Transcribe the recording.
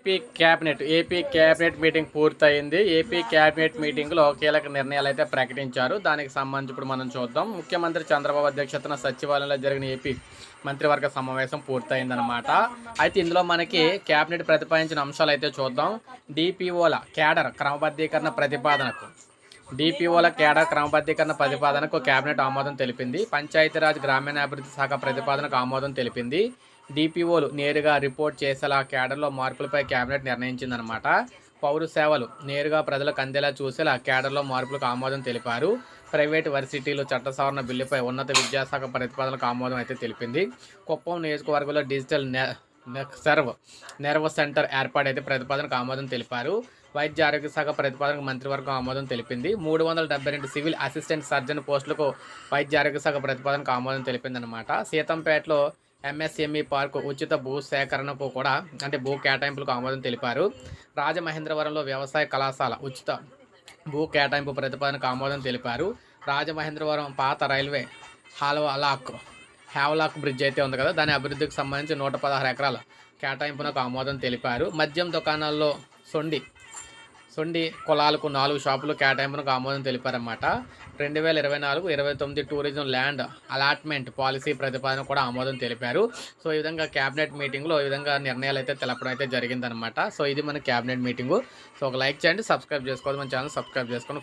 AP cabinet AP cabinet meeting పూర్తయింది. AP cabinet మీటింగ్లో కీలక నిర్ణయాలు అయితే ప్రకటించారు. దానికి సంబంధించి ఇప్పుడు మనం చూద్దాం. ముఖ్యమంత్రి చంద్రబాబు అధ్యక్షతన సచివాలయంలో జరిగిన ఏపీ మంత్రివర్గ సమావేశం పూర్తయిందనమాట అయితే ఇందులో మనకి క్యాబినెట్ ప్రతిపాదించిన అంశాలు అయితే చూద్దాం. డిపిఓల క్యాడర్ క్రమబద్ధీకరణ ప్రతిపాదనకు డిపిఓల కేడర్ క్రమబద్ధీకరణ ప్రతిపాదనకు కేబినెట్ ఆమోదం తెలిపింది. పంచాయతీరాజ్ గ్రామీణాభివృద్ధి శాఖ ప్రతిపాదనకు ఆమోదం తెలిపింది. డిపిఓలు నేరుగా రిపోర్ట్ చేసేలా కేడర్లో మార్పులపై కేబినెట్ నిర్ణయించిందనమాట. పౌర సేవలు నేరుగా ప్రజలకు అందేలా చూసేలా కేడర్లో మార్పులకు ఆమోదం తెలిపారు. ప్రైవేట్ వర్సిటీలు చట్ట సవరణ బిల్లుపై ఉన్నత విద్యాశాఖ ప్రతిపాదనకు ఆమోదం అయితే తెలిపింది. కుప్పం నియోజకవర్గంలో డిజిటల్ నె సర్వ్ నెర్వ్ సెంటర్ ఏర్పాటైతే ప్రతిపాదనకు ఆమోదం తెలిపారు. వైద్య ఆరోగ్య శాఖ ప్రతిపాదనకు మంత్రివర్గం ఆమోదం తెలిపింది. మూడు వందల డెబ్బై రెండు సివిల్ అసిస్టెంట్ సర్జన్ పోస్టులకు వైద్య ఆరోగ్య శాఖ ప్రతిపాదనకు ఆమోదం తెలిపిందనమాట. సీతంపేటలో ఎంఎస్ఎంఈ పార్కు ఉచిత భూ సేకరణకు కూడా అంటే భూ కేటాయింపులకు ఆమోదం తెలిపారు. రాజమహేంద్రవరంలో వ్యవసాయ కళాశాల ఉచిత భూ కేటాయింపు ప్రతిపాదనకు ఆమోదం తెలిపారు. రాజమహేంద్రవరం పాత రైల్వే హాల్వాలాక్ హ్యావ్లాక్ బ్రిడ్జ్ అయితే ఉంది కదా దాని అభివృద్ధికి సంబంధించి నూట పదహారు ఎకరాల కేటాయింపునకు ఆమోదం తెలిపారు. మద్యం దుకాణాల్లో సొండి సొండి కులాలకు నాలుగు షాపులు కేటాయింపునకు ఆమోదం తెలిపారన్నమాట. రెండు వేల ఇరవై నాలుగు ఇరవై తొమ్మిది టూరిజం ల్యాండ్ అలాట్మెంట్ పాలసీ ప్రతిపాదన కూడా ఆమోదం తెలిపారు. సో ఈ విధంగా క్యాబినెట్ మీటింగ్లో ఈ విధంగా నిర్ణయాలు అయితే తెలపడం అయితే జరిగిందనమాట సో ఇది మన క్యాబినెట్ మీటింగు. సో ఒక లైక్ చేయండి సబ్స్క్రైబ్ చేసుకోవాలి మన ఛానల్ సబ్స్క్రైబ్ చేసుకొని